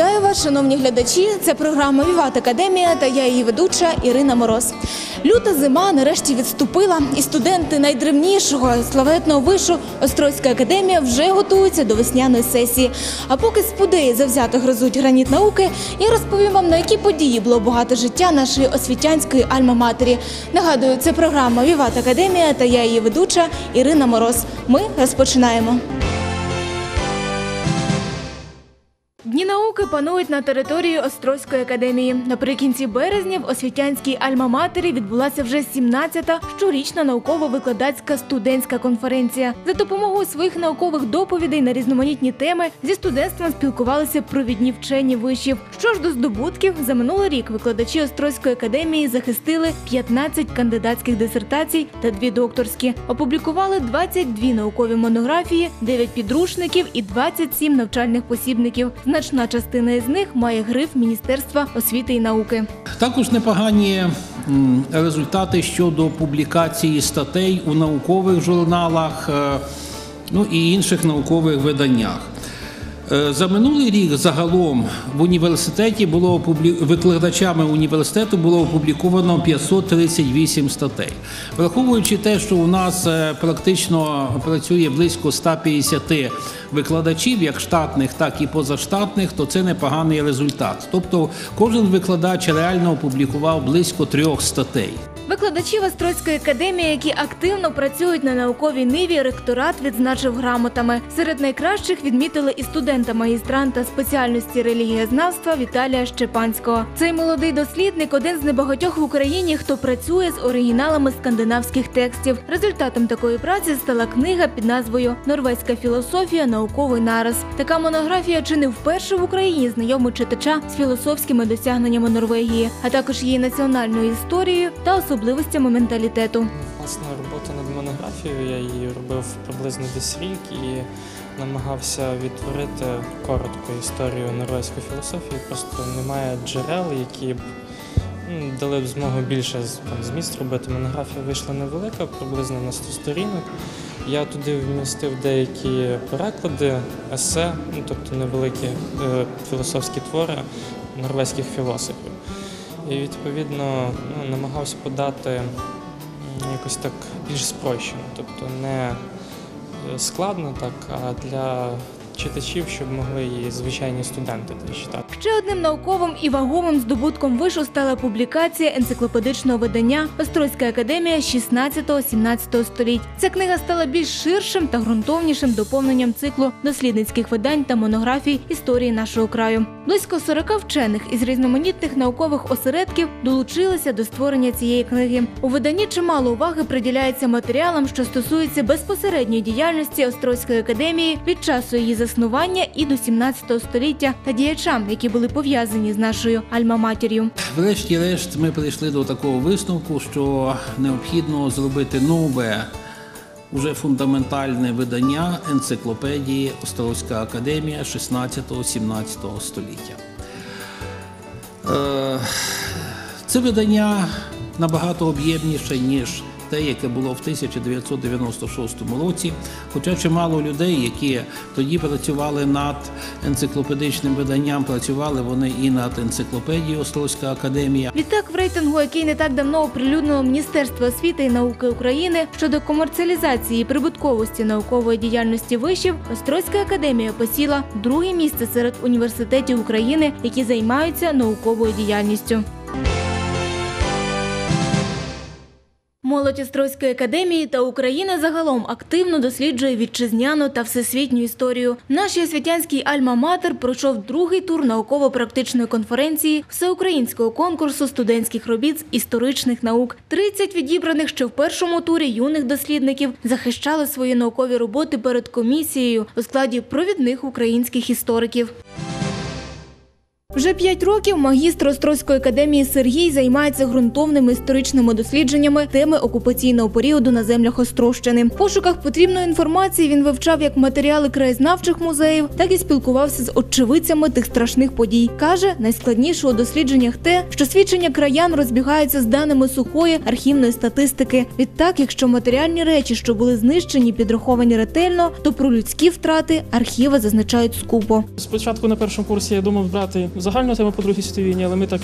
Вітаю вас, шановні глядачі. Це програма Віват Академія та я її ведуча Ірина Мороз. Люта зима нарешті відступила, і студенти найдревнішого славетного вишу Острозька академія вже готуються до весняної сесії. А поки спудеї завзято гризуть граніт науки, я розповім вам на які події було багато життя нашої освітянської альма-матері. Нагадую, це програма Віват Академія та я її ведуча Ірина Мороз. Ми розпочинаємо. Дні науки панують на території Острозької академії. Наприкінці березня в освітянській альма-матері відбулася вже 17-та щорічна науково-викладацька студентська конференція. За допомогою своїх наукових доповідей на різноманітні теми зі студентством спілкувалися провідні вчені вишів. Що ж до здобутків, за минулий рік викладачі Острозької академії захистили 15 кандидатських дисертацій та дві докторські. Опублікували 22 наукові монографії, 9 підручників і 27 навчальних посібників. Значна частина із них має гриф Міністерства освіти і науки. Також непогані результати щодо публікації статей у наукових журналах е, ну, і інших наукових виданнях. Е, За минулий рік загалом в університеті було викладачами університету було опубліковано 538 статей. Враховуючи те, що у нас е, практично працює близько 150 викладачів, як штатних, так і позаштатних, то це непоганий результат. Тобто кожен викладач реально опублікував близько трьох статей. Викладачів Острозької академії, які активно працюють на науковій ниві, ректорат відзначив грамотами. Серед найкращих відмітили і студента-магістранта спеціальності релігієзнавства Віталія Щепанського. Цей молодий дослідник один з небагатьох в Україні, хто працює з оригіналами скандинавських текстів. Результатом такої праці стала книга під назвою Норвезька філософія, науковий нараз. Така монографія чи не вперше в Україні знайомить читача з філософськими досягненнями Норвегії, а також її національною історією та особливостями менталітету. Власне, робота над монографією, я її робив приблизно десь рік і намагався відтворити коротко історію норвезької філософії. Просто немає джерел, які б ну, дали б змогу більше зміст робити. Монографія вийшла невелика, приблизно на 100 сторінок. Я туди вмістив деякі переклади, есе, ну, тобто невеликі е, філософські твори норвезьких філософів. І відповідно ну, намагався подати якось так більш спрощено, тобто не е, складно так, а для читачів, щоб могли і звичайні студенти це читати. Ще одним науковим і вагомим здобутком вишу стала публікація енциклопедичного видання Острозька академія 16-17 століть. Ця книга стала більш ширшим та ґрунтовнішим доповненням циклу дослідницьких видань та монографій історії нашого краю. Близько 40 вчених із різноманітних наукових осередків долучилися до створення цієї книги. У виданні чимало уваги приділяється матеріалам, що стосуються безпосередньої діяльності Острозької академії від часу її заснування і до 17 століття та діячам, які були пов'язані з нашою альма-матір'ю. Врешті-решт, ми прийшли до такого висновку, що необхідно зробити нове, уже фундаментальне видання енциклопедії Острозька академія 16-17 століття. Е, Це видання набагато об'ємніше, ніж те, яке було в 1996 році. Хоча чимало людей, які тоді працювали над енциклопедичним виданням, працювали вони і над енциклопедією Острозька академія. Відтак, в рейтингу, який не так давно оприлюднило Міністерство освіти і науки України щодо комерціалізації і прибутковості наукової діяльності вишів, Острозька академія посіла друге місце серед університетів України, які займаються науковою діяльністю. Молодь Острозької академії та Україна загалом активно досліджує вітчизняну та всесвітню історію. В нашій освітянській Альма-Матер пройшов другий тур науково-практичної конференції всеукраїнського конкурсу студентських робіт з історичних наук. 30 відібраних ще в першому турі юних дослідників захищали свої наукові роботи перед комісією у складі провідних українських істориків. Вже п'ять років магістр Острозької академії Сергій займається ґрунтовними історичними дослідженнями теми окупаційного періоду на землях Острощини. В пошуках потрібної інформації він вивчав як матеріали краєзнавчих музеїв, так і спілкувався з очевидцями тих страшних подій. каже, найскладніше у дослідженнях те, що свідчення краян розбігаються з даними сухої архівної статистики. Відтак, якщо матеріальні речі, що були знищені, підраховані ретельно, то про людські втрати архіви зазначають скупо. Спочатку на першому курсі я думав брати загальну тему по Другій світовій війні, але ми так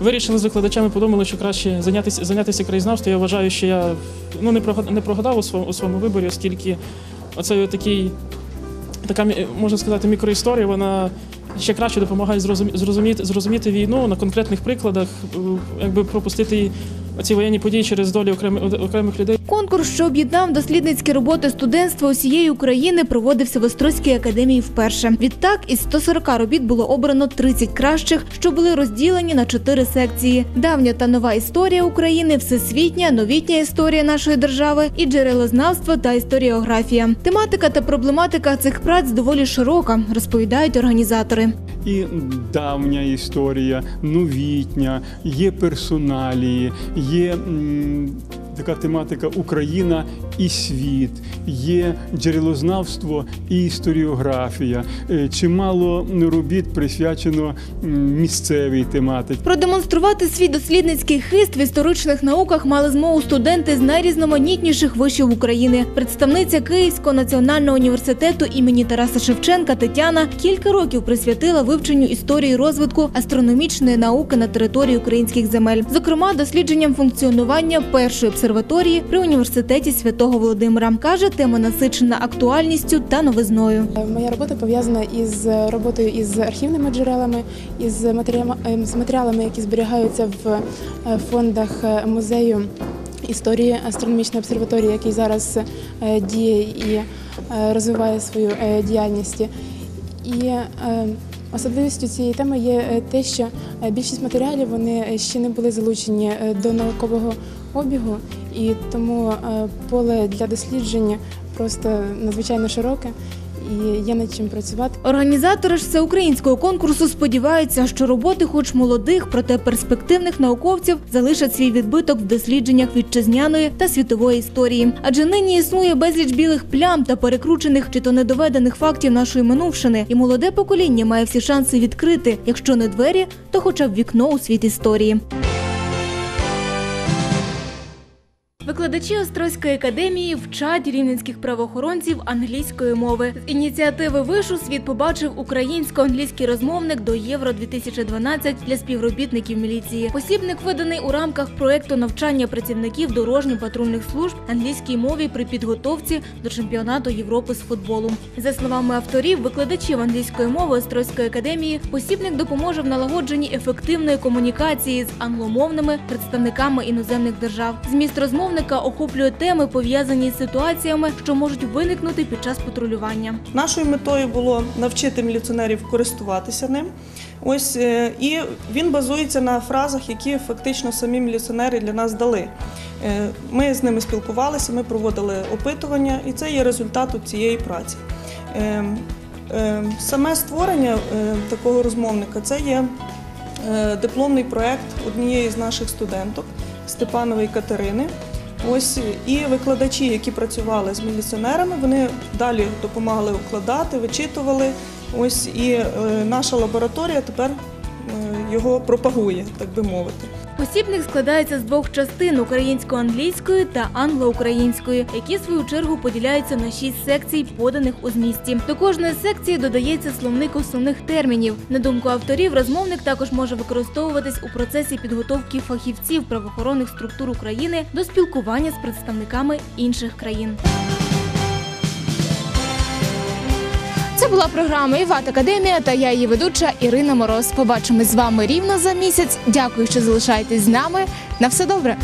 вирішили з викладачами, подумали, що краще зайнятися, зайнятися краєзнавством. Я вважаю, що я ну, не прогадав, не прогадав у своєму, у своєму виборі, оскільки оцей такий, така, можна сказати, мікроісторія, вона ще краще допомагає зрозуміти, зрозуміти війну на конкретних прикладах, якби пропустити ці воєнні події через долі окремих, окремих людей. Конкурс, що об'єднав дослідницькі роботи студентства усієї України, проводився в Острозькій академії вперше. Відтак із 140 робіт було обрано 30 кращих, що були розділені на чотири секції: давня та нова історія України, всесвітня, новітня історія нашої держави і джерелознавство та історіографія. Тематика та проблематика цих праць доволі широка, розповідають організатори. І давня історія, новітня, є персоналії, є така тематика Україна і світ, є джерелознавство і історіографія. Е, Чимало робіт присвячено місцевій тематиці. Продемонструвати свій дослідницький хист в історичних науках мали змогу студенти з найрізноманітніших вишів України. Представниця Київського національного університету імені Тараса Шевченка Тетяна кілька років присвятила вивченню історії розвитку астрономічної науки на території українських земель, зокрема дослідженням функціонування першої обсерваторії при університеті святого Володимира. каже, тема насичена актуальністю та новизною. Моя робота пов'язана із роботою із архівними джерелами, із матеріалами, матеріалами, які зберігаються в е, фондах е, музею історії астрономічної обсерваторії, який зараз е, діє і е, розвиває свою е, діяльність. І е, особливістю цієї теми є е, те, що е, більшість матеріалів вони ще не були залучені е, до наукового обігу, і тому е, поле для дослідження просто надзвичайно широке і є над чим працювати. Організатори ж всеукраїнського конкурсу сподіваються, що роботи, хоч молодих, проте перспективних науковців, залишать свій відбиток в дослідженнях вітчизняної та світової історії. Адже нині існує безліч білих плям та перекручених чи то недоведених фактів нашої минувшини, і молоде покоління має всі шанси відкрити, якщо не двері, то хоча б вікно у світ історії. Викладачі Острозької академії вчать рівненських правоохоронців англійської мови. З ініціативи вишу світ побачив українсько-англійський розмовник до Євро 2012 для співробітників міліції. Посібник виданий у рамках проекту навчання працівників дорожньо-патрульних служб англійській мові при підготовці до чемпіонату Європи з футболу. За словами авторів, викладачів англійської мови Острозької академії, посібник допоможе в налагодженні ефективної комунікації з англомовними представниками іноземних держав. Зміст розмовника охоплює теми, пов'язані з ситуаціями, що можуть виникнути під час патрулювання. Нашою метою було навчити міліціонерів користуватися ним. Ось е, і він базується на фразах, які фактично самі міліціонери для нас дали. Е, Ми з ними спілкувалися, ми проводили опитування, і це є результатом цієї праці. Е, Саме створення такого розмовника це є дипломний проект однієї з наших студенток Степанової Катерини. Ось і викладачі, які працювали з міліціонерами, вони далі допомагали укладати, вичитували. Ось і е, наша лабораторія тепер е, його пропагує, так би мовити. Посібник складається з двох частин українсько-англійської та англо-української, які в свою чергу поділяються на шість секцій, поданих у змісті. До кожної секції додається словник основних термінів. На думку авторів, розмовник також може використовуватись у процесі підготовки фахівців правоохоронних структур України до спілкування з представниками інших країн. Це була програма Іват Академія та я її ведуча Ірина Мороз. Побачимось з вами рівно за місяць. Дякую, що залишаєтесь з нами. На все добре.